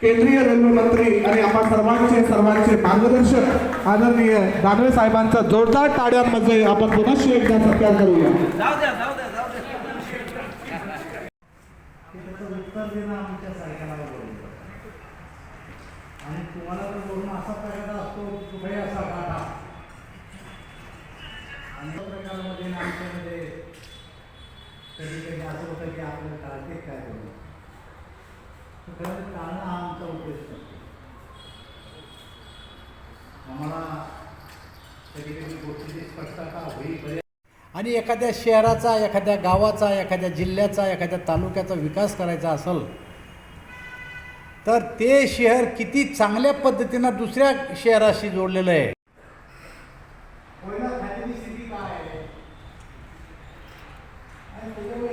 केंद्रीय रेल्वे मंत्री आणि आपण सर्वांचे सर्वांचे मार्गदर्शक आदरणीय दानवे साहेबांचा जोरदार टाळ्यांमध्ये आपण पुनश्च एकदा सत्कार करूया. उत्तर देणं आमच्या सारख्याला आणि तुम्हाला तर बोलणं असा प्रकार असतो कुठे असा काटा आणि या प्रकारामध्ये आमच्यामध्ये कधी कधी असं होतं की आपल्याला टाळते काय करू आम्हाला कधी कधी गोष्टीची स्पष्टता होईपर्यंत आणि एखाद्या शहराचा एखाद्या गावाचा एखाद्या जिल्ह्याचा एखाद्या तालुक्याचा विकास करायचा असेल तर ते शहर किती चांगल्या पद्धतीनं दुसऱ्या शहराशी जोडलेलं आहे? स्थिती काय आहे? आणि त्याच्यामुळे